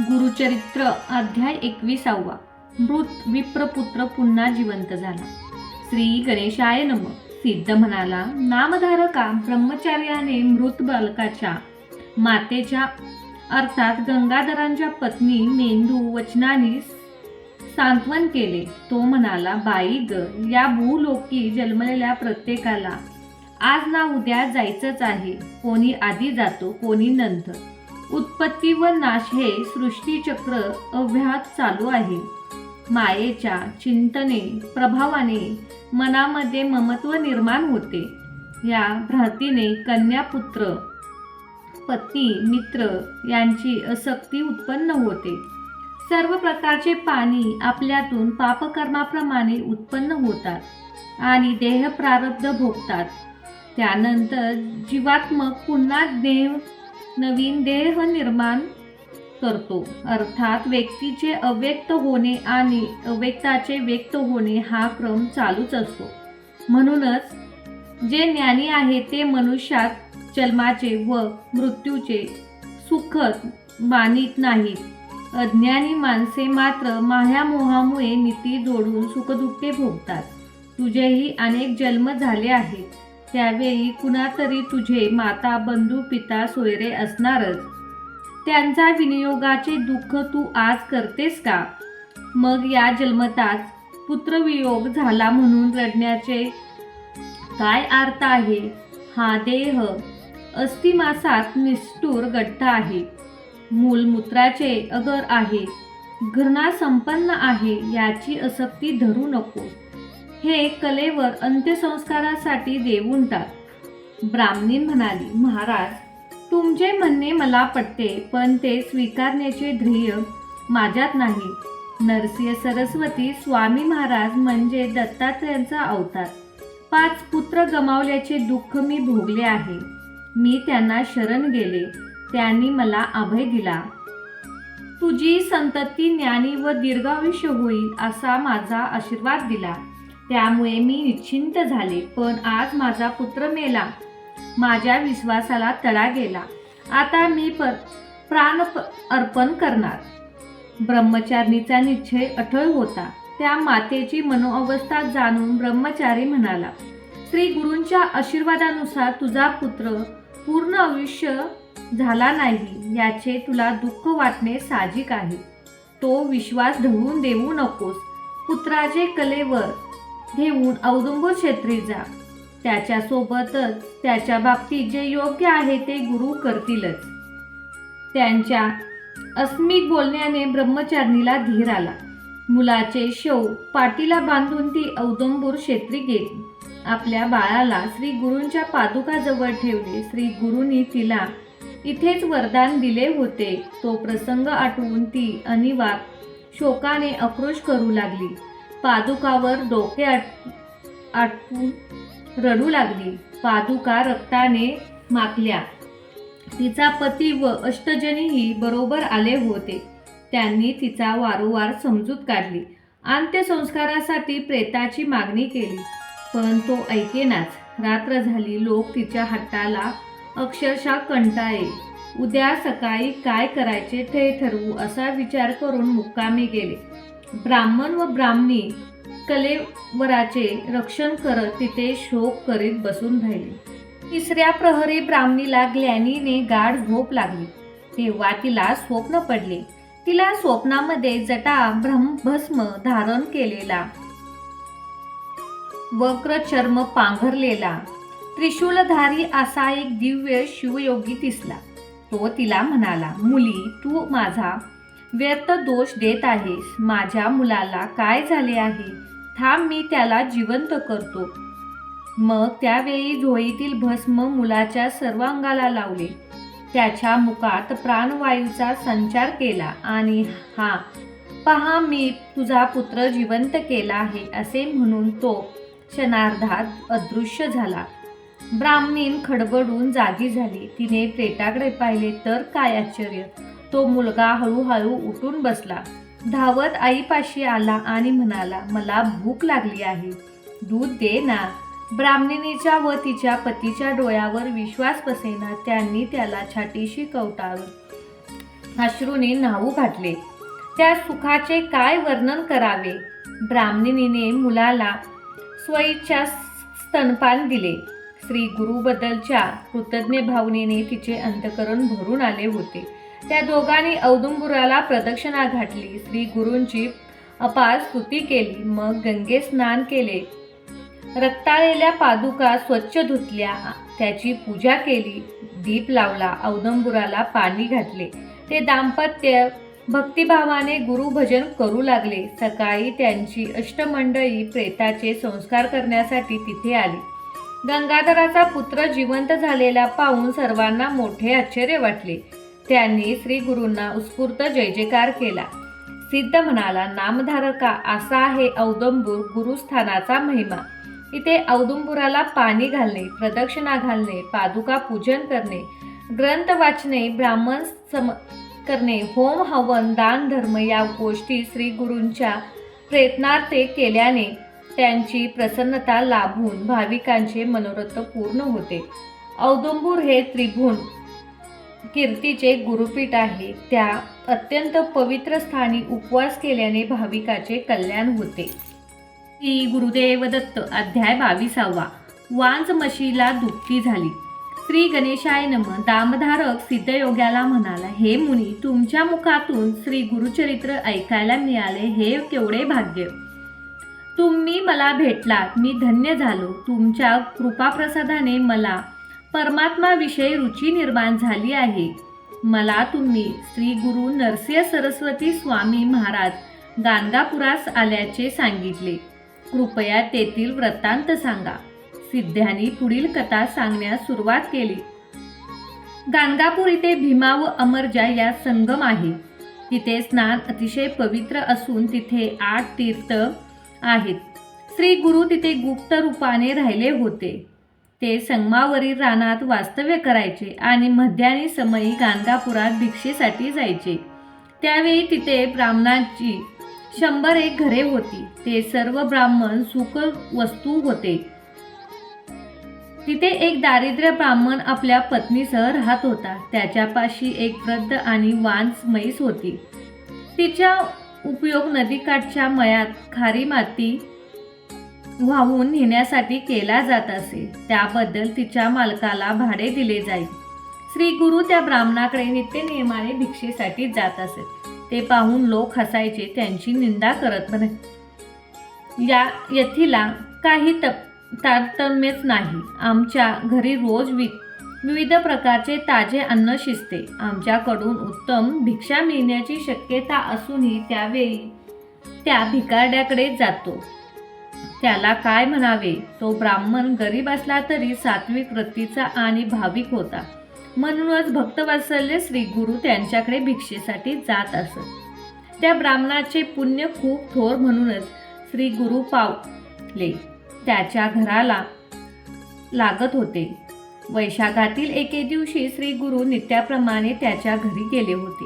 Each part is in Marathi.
गुरुचरित्र अध्याय एकविसावा. मृत विप्रपुत्र पुन्हा जिवंत झाला. श्री गणेशाय नम. सिद्ध म्हणाला नामधारका ब्रह्मचार्याने मृत बालकाच्या मातेच्या अर्थात गंगाधरांच्या पत्नी मेंदू वचनाने सांत्वन केले. तो म्हणाला बाई ग या भूलोकी जन्मलेल्या प्रत्येकाला आज ना उद्या जायचंच आहे. कोणी आधी जातो कोणी नंतर. उत्पत्ती व नाश हे सृष्टीचक्र अव्याहत चालू आहे. मायेच्या चिंतने प्रभावाने मनामध्ये ममत्व निर्माण होते. या भ्रातीने कन्यापुत्र पत्नी मित्र यांची असक्ती उत्पन्न होते. सर्व प्रकारचे पाणी आपल्यातून पापकर्माप्रमाणे उत्पन्न होतात आणि देह प्रारब्ध भोगतात. त्यानंतर जीवात्मक पुन्हा देह नवीन देह निर्माण करतो. अर्थात व्यक्तीचे अव्यक्त होणे आणि अव्यक्ताचे व्यक्त होणे हा क्रम चालूच असतो. म्हणूनच जे ज्ञानी आहे ते मनुष्यात जन्माचे व मृत्यूचे सुखद मानित नाहीत. अज्ञानी माणसे मात्र मायामोहामुळे नीती जोडून सुखदुःखे भोगतात. तुझेही अनेक जन्म झाले आहेत. त्यावेळी कुणातरी तुझे माता बंधू पिता सोयरे असणारच. त्यांचा विनियोगाचे दुःख तू आज करतेस का? मग या जन्मताच पुत्रवियोग झाला म्हणून रडण्याचे काय अर्थ आहे? हा देह अस्थिमासात निष्ठूर गठ्ठा आहे. मूलमूत्राचे अगर आहे घृणा संपन्न आहे याची असक्ती धरू नको. हे कलेवर अंत्यसंस्कारासाठी देऊन टाक ब्राह्मणी म्हणाली महाराज तुमचे म्हणणे मला पटते पण ते स्वीकारण्याचे ध्येय माझ्यात नाही. नरसिंह सरस्वती स्वामी महाराज म्हणजे दत्तात्रयांचा अवतार. पाच पुत्र गमावल्याचे दुःख मी भोगले आहे. मी त्यांना शरण गेले त्यांनी मला अभय दिला. तुझी संतती ज्ञानी व दीर्घायुष्य होईल असा माझा आशीर्वाद दिला. त्यामुळे मी निश्चिंत झाले पण आज माझा पुत्र मेला. माझ्या विश्वासाला तडा गेला. आता मी पर प्राण अर्पण करणार. ब्रह्मचारिणीचा निश्चय अठळ होता. त्या मातेची मनोअवस्था जाणून ब्रह्मचारी म्हणाला श्री गुरूंच्या आशीर्वादानुसार तुझा पुत्र पूर्ण आयुष्य झाला नाही याचे तुला दुःख वाटणे साहजिक आहे. तो विश्वास ढवून देऊ नकोस. पुत्राचे कलेवर घेऊन औदुंबर क्षेत्री जा. त्याच्यासोबतच त्याच्या बाबतीत जे योग्य आहे ते गुरु करतीलच. त्यांच्या अस्मिक बोलण्याने ब्रह्मचारिणीला धीर आला. मुलाचे शव पाटीला बांधून ती औदुंबूर क्षेत्री गेली. आपल्या बाळाला श्री गुरूंच्या पादुकाजवळ ठेवले. श्री गुरूंनी तिला इथेच वरदान दिले होते. तो प्रसंग आठवून ती अनिवार्य शोकाने आक्रोश करू लागली. पादुकावर डोके आट आटपून रडू लागली. पादुका रक्ताने माखल्या तिचा पती व अष्टजनीही बरोबर आले होते. त्यांनी तिचा वारंवार समजूत काढली. अंत्यसंस्कारासाठी प्रेताची मागणी केली. पण तो ऐकेनाच. रात्र झाली. लोक तिच्या हट्टाला अक्षरशः कंटाळे उद्या सकाळी काय करायचे ते ठरवू असा विचार करून मुक्कामी गेले. ब्राह्मण व ब्राह्मणी कलेवराचे रक्षण करत तिथे शोक करीत बसून राहिले. तिसऱ्या प्रहरी ब्राह्मणीला ग्लॅनीने गाढ झोप लागली. तेव्हा तिला स्वप्न पडले. तिला स्वप्नामध्ये जटा ब्रह्मभस्म धारण केलेला वक्र चर्म पांघरलेला त्रिशूलधारी असा एक दिव्य शिवयोगी दिसला. तो तिला म्हणाला मुली तू माझा व्यर्थ दोष देत आहेस. माझ्या मुलाला काय झाले आहे? थांब मी त्याला जिवंत करतो. मग त्यावेळी झोळीतील भस्म मुलाच्या सर्व अंगाला लावले. त्याच्या मुखात प्राणवायूचा संचार केला आणि हा पहा मी तुझा पुत्र जिवंत केला आहे असे म्हणून तो क्षणार्धात अदृश्य झाला. ब्राह्मीण खडबडून जागी झाली. तिने प्रेताकडे पाहिले तर काय आश्चर्य! तो मुलगा हळूहळू उठून बसला. धावत आईपाशी आला आणि म्हणाला मला भूक लागली आहे. दूध दे ना. ब्राह्मणीच्या व तिच्या पतीच्या डोळ्यावर विश्वास बसेना त्यांनी त्याला छाटीशी कवटाळून अश्रूने न्हावू घातले. त्या सुखाचे काय वर्णन करावे? ब्राह्मणीने मुलाला स्वइच्छा स्तनपान दिले. श्री गुरुबद्दलच्या कृतज्ञ भावनेने तिचे अंतकरण भरून आले होते. त्या दोघांनी औदुंबुराला प्रदक्षिणा घातली. श्री गुरूंची अपार स्तुती केली. मग गंगे स्नान केले. रक्ताळलेल्या पादुका स्वच्छ धुतल्या. त्याची पूजा केली. दीप लावला. औदंबुराला पाणी घातले. ते दाम्पत्य भक्तिभावाने गुरुभजन करू लागले. सकाळी त्यांची अष्टमंडळी प्रेताचे संस्कार करण्यासाठी तिथे आली. गंगाधराचा पुत्र जिवंत झालेला पाहून सर्वांना मोठे आश्चर्य वाटले. त्यांनी श्री गुरूंना उत्स्फूर्त जय जयकार केला. सिद्ध म्हणाला नामधारका असा आहे औदंबूर गुरुस्थानाचा महिमा. इथे औदुंबुराला पाणी घालणे प्रदक्षिणा घालणे पादुका पूजन करणे ग्रंथ वाचणे ब्राह्मण सम करणे होम हवन दान धर्म या गोष्टी श्री गुरूंच्या प्रयत्नार्थे केल्याने त्यांची प्रसन्नता लाभून भाविकांचे मनोरथ पूर्ण होते. औदुंबूर हे त्रिभुवन कीर्तीचे गुरुपीठ आहे त्या अत्यंत पवित्र स्थानी उपवास केल्याने भाविकाचे कल्याण होते. श्री गुरुदेव दत्त अध्याय बावीसावा. वांज मशीला दुःखी झाली. श्री गणेशाय नम. दामधारक सिद्धयोग्याला म्हणाला हे मुनी तुमच्या मुखातून श्री गुरुचरित्र ऐकायला मिळाले हे केवढे भाग्य. तुम्ही मला भेटलात मी धन्य झालो. तुमच्या कृपाप्रसादाने मला परमात्माविषयी रुची निर्माण झाली आहे. मला तुम्ही श्री गुरु नरसिंह सरस्वती स्वामी महाराज गाणगापुरास आल्याचे सांगितले. कृपया तेथील वृत्तांत सांगा. सिद्ध्यांनी पुढील कथा सांगण्यास सुरुवात केली. गाणगापूर इथे भीमा व अमरजा या संगम आहे. तिथे स्नान अतिशय पवित्र असून तिथे आठ तीर्थ आहेत. श्री गुरु तिथे गुप्त रूपाने राहिले होते. ते संगमावरील रानात वास्तव्य करायचे आणि मध्यानी समयी गाणगापुरात भिक्षेसाठी जायचे. त्यावेळी तिथे ब्राह्मणांची शंभर एक घरे होती. ते सर्व ब्राह्मण सुख वस्तू होते. तिथे एक दारिद्र्य ब्राह्मण आपल्या पत्नीसह राहत होता. त्याच्यापाशी एक वृद्ध आणि वांस म्हैस होती. तिचा उपयोग नदीकाठच्या मयात खारी माती वाहून नेण्यासाठी केला जात असे. त्याबद्दल तिच्या मालकाला भाडे दिले जाई श्री गुरु त्या ब्राह्मणाकडे नित्य नियमाने भिक्षेसाठी जात असत. ते पाहून लोक हसायचे त्यांची निंदा करत नाही या यथीला काही तप तारतम्यच नाही. आमच्या घरी रोज वि विविध प्रकारचे ताजे अन्न शिजते. आमच्याकडून उत्तम भिक्षा मिळण्याची शक्यता असूनही त्यावेळी त्या भिकारड्याकडे जातो. त्याला काय म्हणावे? तो ब्राह्मण गरीब असला तरी सात्विक वृत्तीचा आणि भाविक होता. म्हणूनच भक्तवात्सल्य श्री गुरु त्यांच्याकडे भिक्षेसाठी जात असत. त्या ब्राह्मणाचे पुण्य खूप थोर म्हणूनच श्री गुरु पावले. त्याच्या घराला लागत होते. वैशाखातील एके दिवशी श्री गुरु नित्याप्रमाणे त्याच्या घरी गेले होते.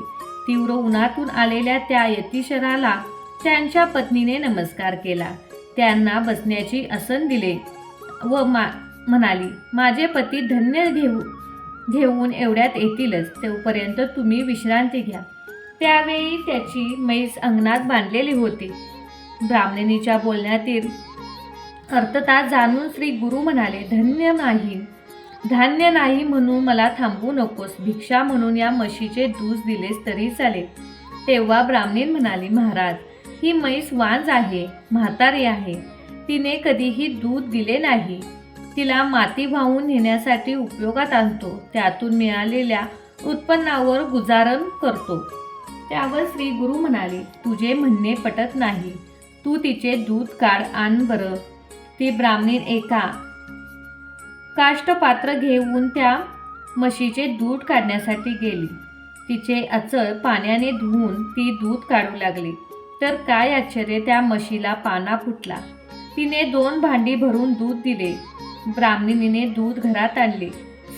तीव्र उन्हातून आलेल्या त्या यतीशराला त्यांच्या पत्नीने नमस्कार केला. त्यांना बसण्याची आसन दिले व मा म्हणाली माझे पती धन्य घेऊ घेऊन एवढ्यात येतीलच तोपर्यंत तुम्ही विश्रांती घ्या. त्यावेळी त्याची म्हैस अंगणात बांधलेली होती. ब्राह्मणीच्या बोलण्यातील अर्थता जाणून श्री गुरु म्हणाले धन्य नाही धान्य नाही म्हणून मला थांबवू नकोस भिक्षा म्हणून या म्हशीचे दूध दिलेस तरी चालेल. तेव्हा ब्राह्मणीन म्हणाली महाराज ही म्हैस वांज आहे म्हातारी आहे. तिने कधीही दूध दिले नाही. तिला माती वाहून नेण्यासाठी उपयोगात आणतो. त्यातून मिळालेल्या उत्पन्नावर गुजारण करतो. त्यावर श्री गुरु म्हणाले तुझे म्हणणे पटत नाही. तू तिचे दूध काढ आण बरं ती ब्राह्मणीन एका काष्टपात्र घेऊन त्या म्हशीचे दूध काढण्यासाठी गेली. तिचे अचळ पाण्याने धुवून ती दूध काढू लागली. तर काय आश्चर्य त्या म्हशीला पाना फुटला. तिने दोन भांडी भरून दूध दिले. ब्राह्मणीने दूध घरात आणले.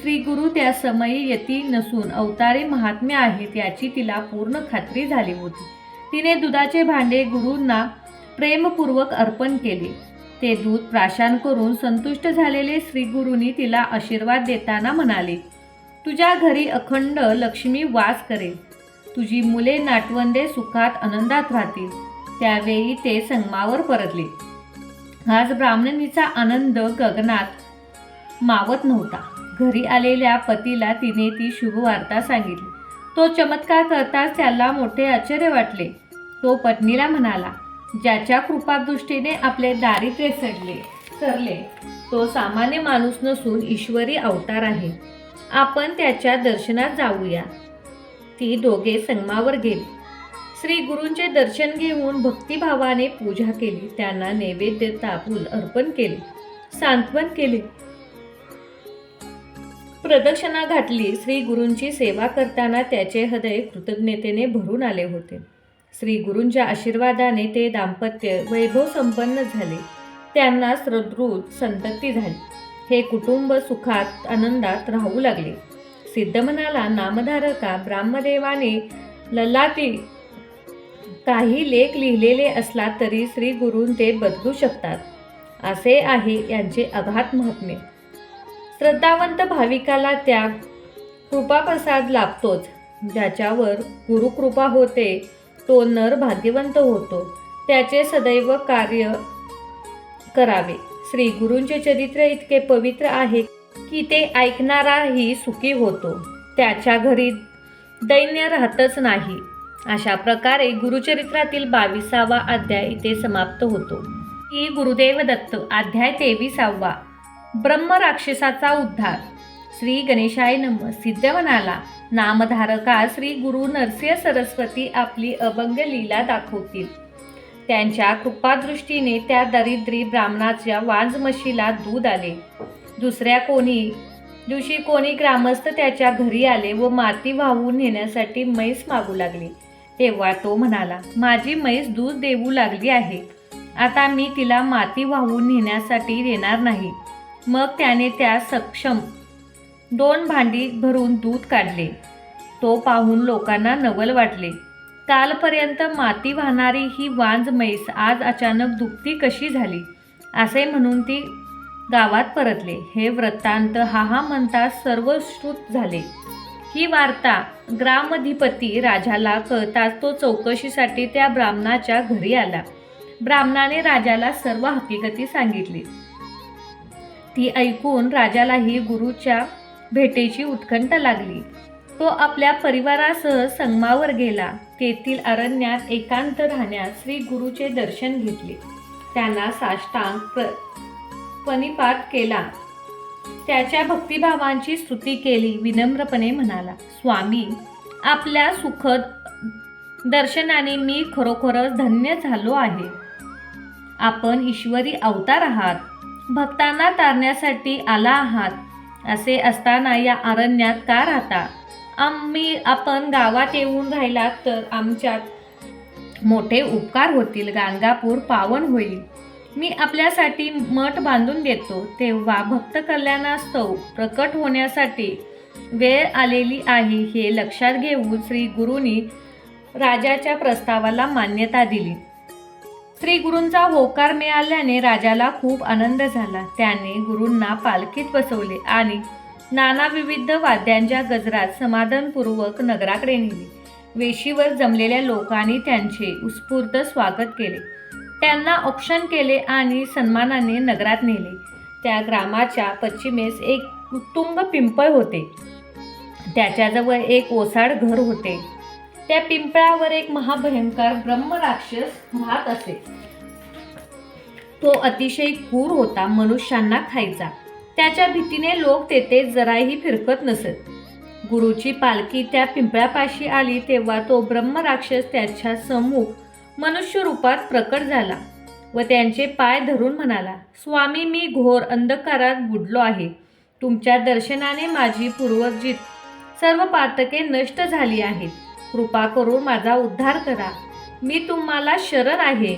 श्री गुरु त्या समयी यती नसून अवतारे महात्म्य आहेत याची तिला पूर्ण खात्री झाली होती. तिने दुधाचे भांडे गुरूंना प्रेमपूर्वक अर्पण केले. ते दूध प्राशान करून संतुष्ट झालेले श्री गुरुनी तिला आशीर्वाद देताना म्हणाले तुझ्या घरी अखंड लक्ष्मी वास करेल. तुझी मुले नाटवंदे सुखात आनंदात राहतील. त्यावेळी ते संगमावर परतले. आज ब्राह्मणीचा आनंद गगनात मावत नव्हता. घरी आलेल्या पतीला तिने ती शुभवार्ता सांगितली. तो चमत्कार करताच त्याला मोठे आश्चर्य वाटले. तो पत्नीला म्हणाला ज्याच्या कृपादृष्टीने आपले दारिद्र्य सडले सरले तो सामान्य माणूस नसून ईश्वरी अवतार आहे. आपण त्याच्या दर्शनात जाऊया. ती दोघे संगमावर गेली. श्री गुरूंचे दर्शन घेऊन भक्तिभावाने पूजा केली. त्यांना नैवेद्य तापूल अर्पण केले. सांत्वन केले. प्रदक्षिणा घातली. श्री गुरूंची सेवा करताना त्याचे हृदय कृतज्ञतेने भरून आले होते. श्री गुरूंच्या आशीर्वादाने ते दाम्पत्य वैभव संपन्न झाले. त्यांना सदृढ संतती झाली. हे कुटुंब सुखात आनंदात राहू लागले. सिद्धमनाला नामधारका ब्राह्मदेवाने ललाटी काही लेख लिहिलेले असला तरी श्री गुरून ते बदलू शकतात असे आहे यांचे अघात महात्म्य श्रद्धावंत भाविकाला त्या कृपाप्रसाद लाभतोच ज्याच्यावर गुरुकृपा होते तो नर भाग्यवंत होतो त्याचे सदैव कार्य करावे. श्री गुरूंचे चरित्र इतके पवित्र आहे की ते ऐकणाराही सुखी होतो. त्याच्या घरी दैन्य राहतच नाही. अशा प्रकारे गुरुचरित्रातील बावीसावा अध्याय इथे समाप्त होतो. ही गुरुदेव दत्त अध्याय तेविसावा. ब्रह्म राक्षसाचा उद्धार. श्री गणेशाय नम. सिद्धवनाला नामधारका श्री गुरु नरसिंह सरस्वती आपली अभंग लीला दाखवतील. त्यांच्या कृपादृष्टीने त्या दरिद्री ब्राह्मणाच्या वांजमशीला दूध आले. दुसऱ्या कोणी दिवशी कोणी ग्रामस्थ त्याच्या घरी आले व माती वाहून नेण्यासाठी म्हैस मागू लागली. तेव्हा तो म्हणाला माझी म्हैस दूध देऊ लागली आहे. आता मी तिला माती वाहून नेण्यासाठी देणार नाही. मग त्याने त्या सक्षम दोन भांडी भरून दूध काढले. तो पाहून लोकांना नवल वाटले. कालपर्यंत माती वाहणारी ही वांज म्हैस आज अचानक दुखती कशी झाली? असे म्हणून ती गावात परतले. हे वृत्तांत हा हा म्हणता सर्वश्रुत झाले. ही वार्ता ग्रामधिपती राजाला कळताच तो चौकशीसाठी त्या ब्राह्मणाच्या घरी आला. ब्राह्मणाने राजाला सर्व हकीकती सांगितली. ती ऐकून राजालाही गुरुच्या भेटेची उत्कंठ लागली. तो आपल्या परिवारासह संगमावर गेला. तेथील अरण्यात एकांत राहण्यास श्री गुरुचे दर्शन घेतले. त्यांना साष्टांग प्र पनिपात केला. त्याच्या भक्तिभावांची स्तुती केली विनम्रपणे म्हणाला स्वामी आपल्या सुखद दर्शनाने मी खरोखरच धन्य झालो आहे. आपण ईश्वरी अवतार आहात. भक्तांना तारण्यासाठी आला आहात. असे असताना या अरण्यात का राहता? आम्ही आपण गावात येऊन राहिलात तर आमच्यात मोठे उपकार होतील. गाणगापूर पावन होईल. मी आपल्यासाठी मठ बांधून देतो. तेव्हा भक्त कल्याणास्तव प्रकट होण्यासाठी वेळ आलेली आहे हे लक्षात घेऊन श्री गुरूंनी राजाच्या प्रस्तावाला मान्यता दिली. श्री गुरूंचा होकार मिळाल्याने राजाला खूप आनंद झाला. त्याने गुरूंना पालखीत बसवले आणि नाना विविध वाद्यांच्या गजरात समाधानपूर्वक नगराकडे नेले. वेशीवर जमलेल्या लोकांनी त्यांचे उत्स्फूर्त स्वागत केले. त्यांना ऑप्शन केले आणि सन्मानाने नगरात नेले. त्या ग्रामाच्या पश्चिमेस एक तुंग पिंपळ होते. त्याच्याजवळ एक ओसाड घर होते. त्या पिंपळावर एक महाभयंकर ब्रह्मराक्षस राहत असे. तो अतिशय क्रूर होता मनुष्यांना खायचा. त्याच्या भीतीने लोक तेथे जराही फिरकत नसत. गुरुची पालखी त्या पिंपळापाशी आली तेव्हा तो ब्रह्मराक्षस त्याच्या सम्मुख मनुष्य रूपात प्रकट झाला व त्यांचे पाय धरून म्हणाला स्वामी मी घोर अंधकारात बुडलो आहे. तुमच्या दर्शनाने माझी पूर्वजित सर्व पातके नष्ट झाली आहेत. कृपा करून माझा उद्धार करा. मी तुम्हाला शरण आहे.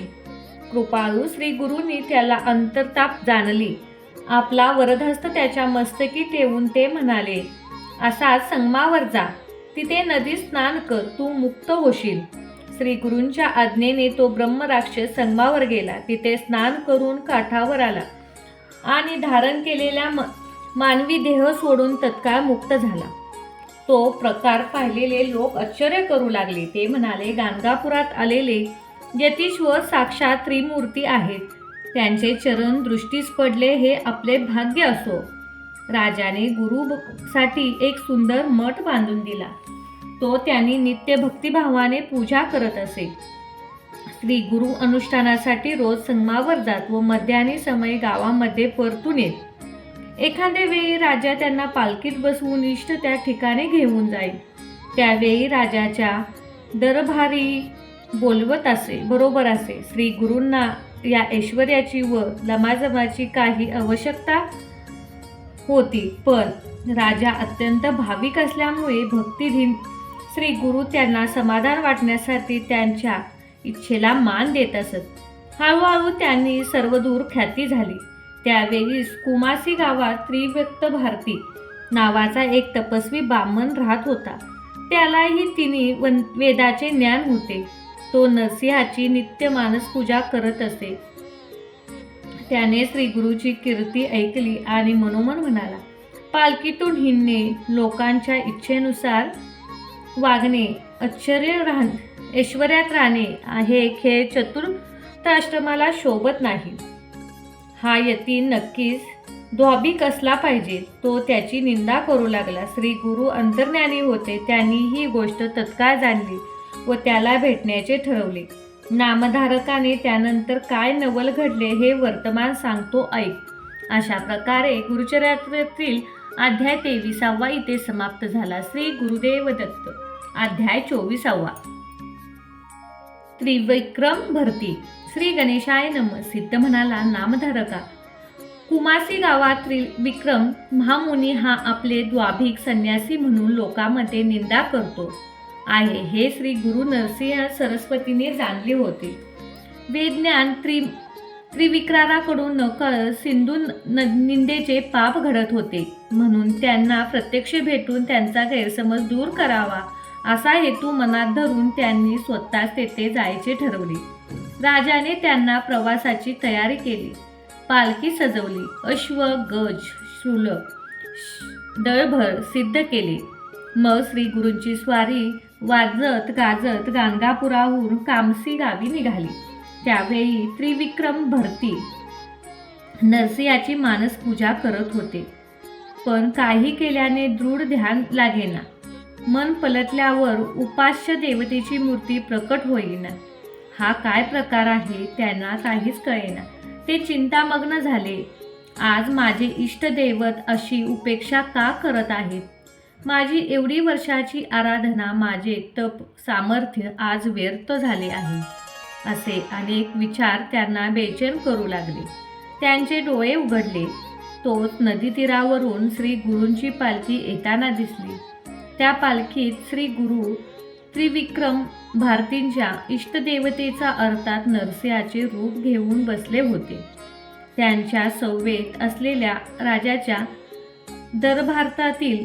कृपाळू श्री गुरुनी त्याला अंतरताप जाणली. आपला वरदहस्त त्याच्या मस्तकी ठेवून ते म्हणाले असा संगमावर जा. तिथे नदी स्नान कर. तू मुक्त होशील. श्री गुरूंच्या आज्ञेने तो ब्रह्मराक्षस संगमावर गेला. तिथे स्नान करून काठावर आला आणि धारण केलेला म मानवी देह सोडून तत्काळ मुक्त झाला. तो प्रकार पाहिलेले लोक आश्चर्य करू लागले. ते म्हणाले गाणगापुरात आलेले यतीश्वर साक्षात त्रिमूर्ती आहेत. त्यांचे चरण दृष्टीस पडले हे आपले भाग्य असो. राजाने गुरुसाठी एक सुंदर मठ बांधून दिला. तो त्यांनी नित्य भक्तिभावाने पूजा करत असे. श्री गुरु अनुष्ठानासाठी रोज संगमावर जात व मध्यान्ही समय गावामध्ये परतून येत. एखाद्या वेळी राजा त्यांना पालखीत बसवून इष्ट त्या ठिकाणी घेऊन जाईल. त्यावेळी राजाच्या दरभारी बोलवत असे बरोबर असे. श्री गुरूंना या ऐश्वर्याची व लमाजमाची काही आवश्यकता होती पण राजा अत्यंत भाविक असल्यामुळे भक्तिधीन श्री गुरु त्यांना समाधान वाटण्यासाठी त्यांच्या इच्छेला मान देत असत. हळूहळू त्यांनी सर्वदूर ख्याती झाली. त्यावेळी कुमासी गावात त्रिव्यक्त भारती नावाचा एक तपस्वी ब्राह्मण राहत होता. त्यालाही तिने वन वेदाचे ज्ञान होते. तो नरसिंहाची नित्य मानस पूजा करत असे. त्याने श्री गुरुची कीर्ती ऐकली आणि मनोमन म्हणाला पालखीतून हिंने लोकांच्या इच्छेनुसार वागणे आश्चर्य राहण ऐश्वर्यात राहणे हे खेळ चतुर्थाश्रमाला शोभत नाही. हा यती नक्कीच द्वाभिक असला पाहिजे तो त्याची निंदा करू लागला. श्री गुरु अंतर्ज्ञानी होते त्यांनी ही गोष्ट तत्काळ जाणली व त्याला भेटण्याचे ठरवले. नामधारकाने त्यानंतर काय नवल घडले हे वर्तमान सांगतो ऐक. अशा प्रकारे गुरुचरित्रातील अध्याय तेविसावा इथे समाप्त झाला. श्री गुरुदेव दत्त अध्याय चोवीसावा. त्रिविक्रम भरती. श्री गणेशाय नम. सिद्ध म्हणाला नामधारका. कुमासी गावात विक्रम महामुनी हा आपले द्वाभिक संन्यासी म्हणून लोकांमध्ये निंदा करतो. आहे. हे श्री गुरु नरसिंह सरस्वतीने जाणले होते. वेदज्ञान त्रि त्रिविक्राराकडून नकळ सिंधू न निंदेचे पाप घडत होते. म्हणून त्यांना प्रत्यक्ष भेटून त्यांचा गैरसमज दूर करावा. असा हेतू मनात धरून त्यांनी स्वतःच तेथे जायचे ठरवले. राजाने त्यांना प्रवासाची तयारी केली. पालखी सजवली. अश्व गज शूल दळभर सिद्ध केले. मग श्री गुरूंची स्वारी वाजत गाजत गाणगापुराहून कामसी गावी निघाली. त्यावेळी त्रिविक्रम भरती. नरसिंहाची मानस पूजा करत होते. पण काही केल्याने दृढ ध्यान लागेना. मन पलटल्यावर उपास्य देवतेची मूर्ती प्रकट होईना. हा काय प्रकार आहे त्यांना काहीच कळेना. ते चिंतामग्न झाले. आज माझे इष्टदैवत अशी उपेक्षा का करत आहेत? माझी एवढी वर्षाची आराधना माझे तप सामर्थ्य आज व्यर्थ झाले आहे. असे अनेक विचार त्यांना बेचैन करू लागले. त्यांचे डोळे उघडले. तोच नदीतीरावरून श्री गुरूंची पालखी येताना दिसली. त्या पालखीत श्री गुरु त्रिविक्रम भारतींच्या इष्टदेवतेचा अर्थात नरसिंहाचे रूप घेऊन बसले होते. त्यांच्या सव्वेत असलेल्या राजाच्या दरभारतातील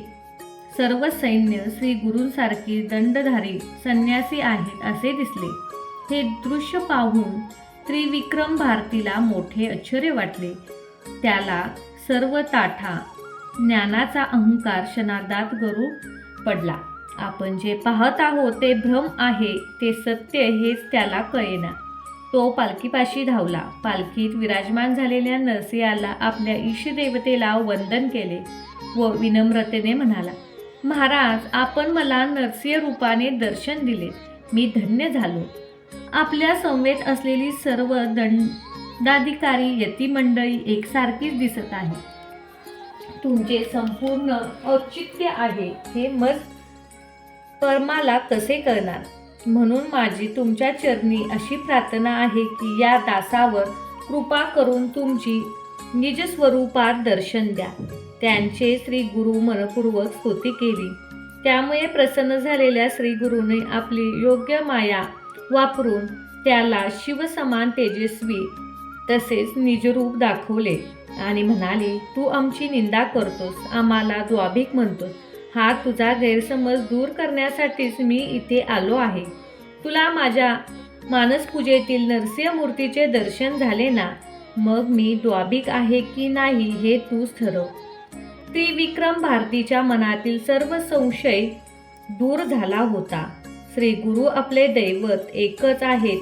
सर्व सैन्य श्री गुरूंसारखी दंडधारी संन्यासी आहेत असे दिसले. हे दृश्य पाहून त्रिविक्रम भारतीला मोठे आश्चर्य वाटले. त्याला सर्व ताठा ज्ञानाचा अहंकार क्षणार्धात गरू पडला. आपण जे पाहत आहोत ते भ्रम आहे ते सत्य हेच त्याला कळेना. तो पालखीपाशी धावला. पालखीत विराजमान झालेल्या नरसिंहाला आपल्या ईशदेवतेला वंदन केले व विनम्रतेने म्हणाला महाराज आपण मला नरसिंह रूपाने दर्शन दिले. मी धन्य झालो. आपल्या संवेत असलेली सर्व दंडाधिकारी यतिमंडळी एकसारखीच दिसत आहे तुमचे संपूर्ण औचित्य आहे. हे मत परमाला कसे करणार म्हणून माझी तुमच्या चरणी अशी प्रार्थना आहे की या दासावर कृपा करून तुमची निजस्वरूपात दर्शन द्या. त्यांचे श्री गुरु मनपूर्वक स्तुती केली. त्यामुळे प्रसन्न झालेल्या श्री गुरुने आपली योग्य माया वापरून त्याला शिवसमान तेजस्वी तसेच निजरूप दाखवले. आणि म्हणाले तू आमची निंदा करतोस आम्हाला द्वाभिक म्हणतोस. हा तुझा गैरसमज दूर करण्यासाठीच मी इथे आलो आहे. तुला माझ्या मानसपूजेतील नरसिंह मूर्तीचे दर्शन झाले ना? मग मी द्वाभिक आहे की नाही हे तूच ठरव. त्रिविक्रम भारतीच्या मनातील सर्व संशय दूर झाला होता. श्री गुरु आपले दैवत एकच आहेत.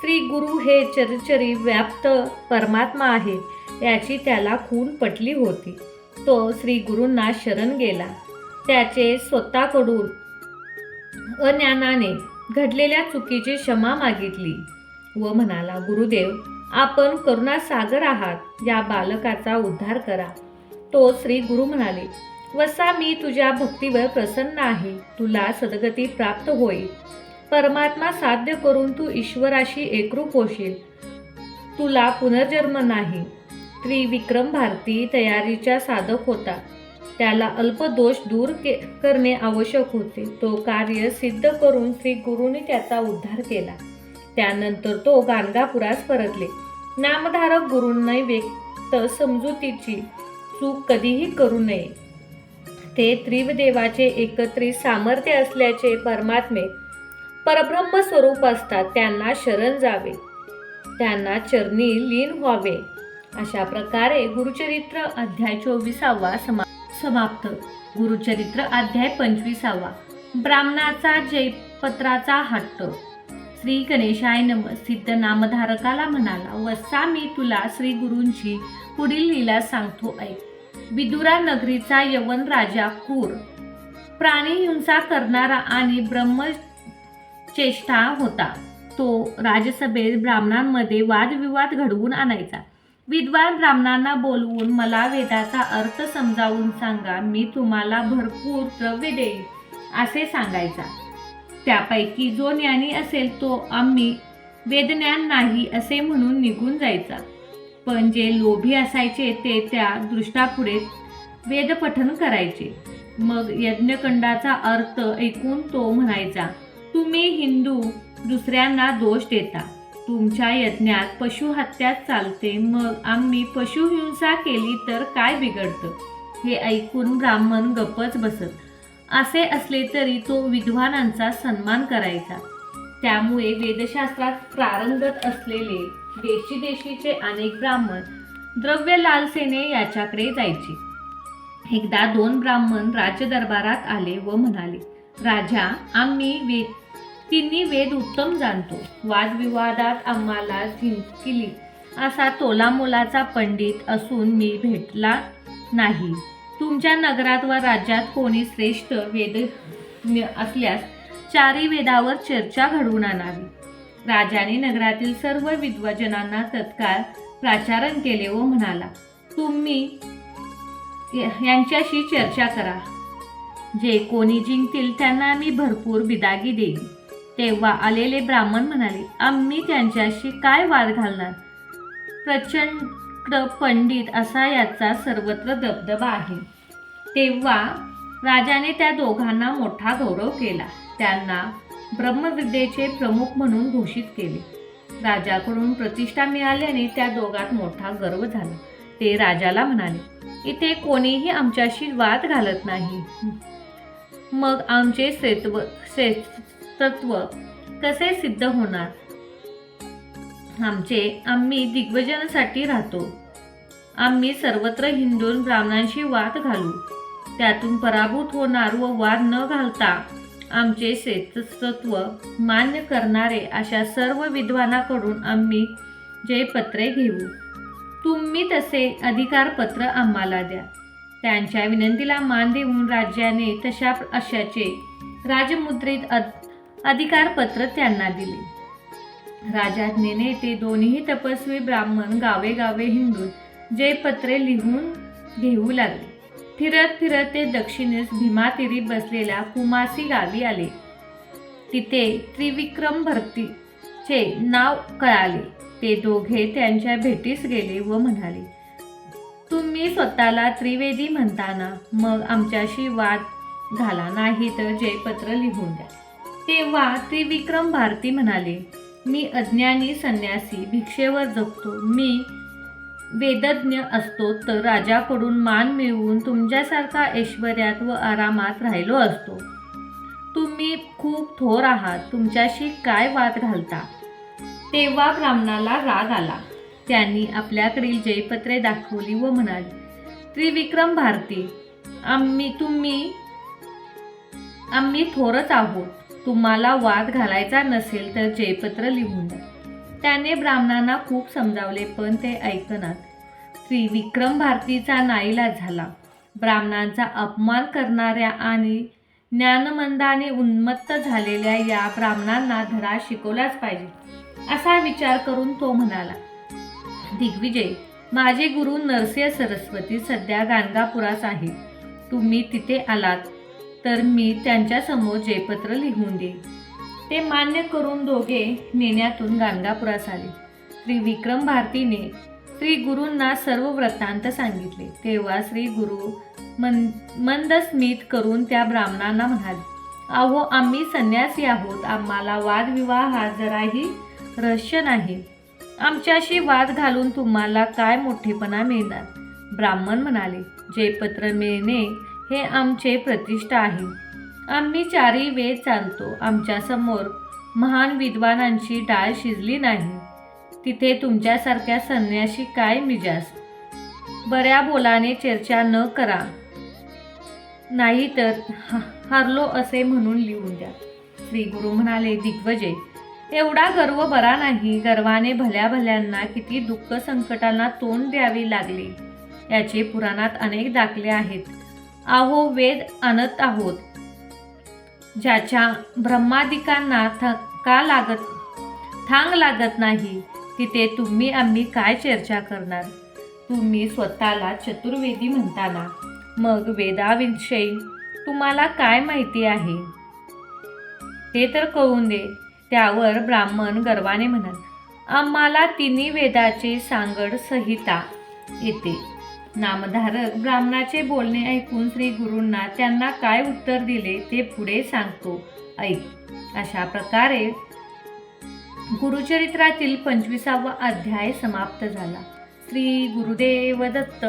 श्री गुरु हे चरचरी व्याप्त परमात्मा आहेत याची त्याला खून पटली होती. तो श्री गुरूंना शरण गेला. त्याचे स्वतःकडून अज्ञानाने घडलेल्या चुकीची क्षमा मागितली व म्हणाला गुरुदेव आपण करुणासागर आहात. या बालकाचा उद्धार करा. तो श्री गुरु म्हणाले वसा मी तुझ्या भक्तीवर प्रसन्न आहे. तुला सदगती प्राप्त होईल. परमात्मा साध्य करून तू ईश्वराशी एकरूप होशील. तुला पुनर्जन्म नाही. त्रिविक्रम भारती तयारीचा साधक होता. त्याला अल्प दोष दूर के करणे आवश्यक होते. तो कार्य सिद्ध करून श्री गुरुने त्याचा उद्धार केला. त्यानंतर तो गाणगापुरास परतले. नामधारक गुरूंना व्यक्त समजुतीची चूक कधीही करू नये. ते त्रिवदेवाचे एकत्रित सामर्थ्य असल्याचे परमात्मे परब्रह्म स्वरूप असतात. त्यांना शरण जावे. त्यांना चरणी लीन व्हावे. अशा प्रकारे गुरुचरित्र अध्याय चोवीसावा समा समाप्त. गुरुचरित्र अध्याय पंचवीसावा. ब्राह्मणाचा जयपत्राचा हट्ट. श्री गणेशाय नम. सिद्ध नामधारकाला म्हणाला वस्सा मी तुला श्री गुरूंची पुढील लीला सांगतो ऐक. विदुरा नगरीचा यवन राजा क्रूर प्राणी हिंसा करणारा आणि ब्रह्मचेष्टा होता. तो राजसभेत ब्राह्मणांमध्ये वादविवाद घडवून आणायचा. विद्वान ब्राह्मणांना बोलवून मला वेदाचा अर्थ समजावून सांगा मी तुम्हाला भरपूर द्रव्य देईन असे सांगायचा. त्यापैकी जो ज्ञानी असेल तो आम्ही वेदज्ञान नाही असे म्हणून निघून जायचा. पण जे लोभी असायचे ते त्या दृष्टापुढे वेदपठन करायचे. मग यज्ञकंडाचा अर्थ ऐकून तो म्हणायचा तुम्ही हिंदू दुसऱ्यांना दोष देता. तुमच्या यज्ञात पशुहत्या चालते मग आम्ही पशुहिंसा केली तर काय बिघडतं? हे ऐकून ब्राह्मण गप्पच बसत. असे असले तरी तो विद्वानांचा सन्मान करायचा. त्यामुळे वेदशास्त्रात प्रारंगत असलेले देशी देशीचे अनेक ब्राह्मण द्रव्य लालसेने याच्याकडे जायचे. एकदा दोन ब्राह्मण राजदरबारात आले व म्हणाले राजा आम्ही वेद तिन्ही वेद उत्तम जाणतो. वादविवादात आम्हाला जिंकली असा तोलामोलाचा पंडित असून मी भेटला नाही. तुमच्या नगरात व राज्यात कोणी श्रेष्ठ वेद असल्यास चारी वेदावर चर्चा घडवून आणावी. राजाने नगरातील सर्व विद्वजनांना तत्काळ प्राचारण केले व म्हणाला तुम्ही या- यांच्याशी चर्चा करा. जे कोणी जिंकतील त्यांना मी भरपूर बिदागी देईन. तेव्हा आलेले ब्राह्मण म्हणाले आम्ही त्यांच्याशी काय वाद घालणार? प्रचंड पंडित असा याचा सर्वत्र दबदबा आहे. तेव्हा राजाने त्या दोघांना मोठा गौरव केला. त्यांना ब्रह्मविद्येचे प्रमुख म्हणून घोषित केले. राजाकडून प्रतिष्ठा मिळाल्याने त्या दोघात मोठा गर्व झाला. ते राजाला म्हणाले इथे कोणीही आमच्याशी वाद घालत नाही. मग आमचे श्रेत्व तत्व कसे सिद्ध होणार? आमचे आम्ही दिग्वजनासाठी राहतो. आम्ही सर्वत्र हिंदून ब्राह्मणांशी वाद घालू. त्यातून पराभूत होणार व वाद न घालता आमचे श्रेष्ठत्व मान्य करणारे अशा सर्व विद्वानाकडून आम्ही जयपत्रे घेऊ. तुम्ही तसे अधिकारपत्र आम्हाला द्या. त्यांच्या विनंतीला मान देऊन राज्याने तशा अशाचे राजमुद्रित अधिकारपत्र त्यांना दिले. राजाज्ञेने ते दोन्ही तपस्वी ब्राह्मण गावे गावे जे पत्रे लिहून घेऊ लागले. फिरत फिरत ते दक्षिणेस भीमातीरी बसलेल्या कुमासी गावी आले. तिथे त्रिविक्रम भरतीचे नाव कळाले. ते दोघे त्यांच्या भेटीस गेले व म्हणाले तुम्ही स्वतःला त्रिवेदी म्हणताना मग आमच्याशी वाद झाला नाही तर जयपत्र लिहून द्या. तेव्हा त्रिविक्रम भारती म्हणाले मी अज्ञानी संन्यासी भिक्षेवर जगतो. मी वेदज्ञ असतो तर राजाकडून मान मिळवून तुमच्यासारखा ऐश्वर्यात व आरामात राहिलो असतो. तुम्ही खूप थोर आहात तुमच्याशी काय वाद घालता? तेव्हा ब्राह्मणाला राग आला. त्यांनी आपल्याकडील जयपत्रे दाखवली व म्हणाली त्रिविक्रम भारती आम्ही तुम्ही आम्ही थोरच आहोत. तुम्हाला वाद घालायचा नसेल तर जयपत्र लिहून द्या. त्याने ब्राह्मणांना खूप समजावले पण ते ऐकनात त्रिविक्रम भारतीचा नाईला झाला. ब्राह्मणांचा अपमान करणाऱ्या आणि ज्ञानमंदाने उन्मत्त झालेल्या या ब्राह्मणांना धडा शिकवलाच पाहिजे. असा विचार करून तो म्हणाला दिग्विजय माझे गुरु नरसिंह सरस्वती सध्या गाणगापुरात आहे तुम्ही तिथे आलात. तर मी त्यांच्यासमोर जयपत्र लिहून देईन ते मान्य करून दोघे नेण्यातून गाणगापुरास आले. श्री विक्रम भारतीने श्री गुरूंना सर्व वृत्तांत सांगितले. तेव्हा श्री गुरु मन मंदस्मित करून त्या ब्राह्मणांना म्हणाले अहो आम्ही संन्यासी आहोत. आम्हाला वादविवाह हा जराही रहस्य नाही. आमच्याशी वाद घालून तुम्हाला काय मोठेपणा मिळणार? ब्राह्मण म्हणाले जयपत्र मिळणे हे आमचे प्रतिष्ठा आहे. आम्ही चारही वेद चालतो. आमच्यासमोर महान विद्वानांची डाळ शिजली नाही. तिथे तुमच्यासारख्या संन्याशी काय मिजास? बऱ्या बोलाने चर्चा न करा. नाही तर हा- असे म्हणून लिहून द्या. श्री गुरु म्हणाले दिग्वजय एवढा गर्व बरा नाही. गर्वाने भल्या भल्यांना किती दुःख संकटांना तोंड द्यावे लागले. याचे पुराणात अनेक दाखले आहेत. आहो वेद आणत आहोत. ज्याच्या ब्रह्मादिकांना थका लागत थांग लागत नाही तिथे तुम्ही आम्ही काय चर्चा करणार? तुम्ही स्वतःला चतुर्वेदी म्हणताना मग वेदाविषयी तुम्हाला काय माहिती आहे? ते तर कळून दे त्यावर ब्राह्मण गर्वाने म्हणत आम्हाला तिन्ही वेदाची सांगड संहिता येते. नामधारक ब्राह्मणाचे बोलणे ऐकून श्री गुरूंना त्यांना काय उत्तर दिले ते पुढे सांगतो. ऐक. अशा प्रकारे गुरुचरित्रातील पंचवीसावा अध्याय समाप्त झाला. श्री गुरुदेव दत्त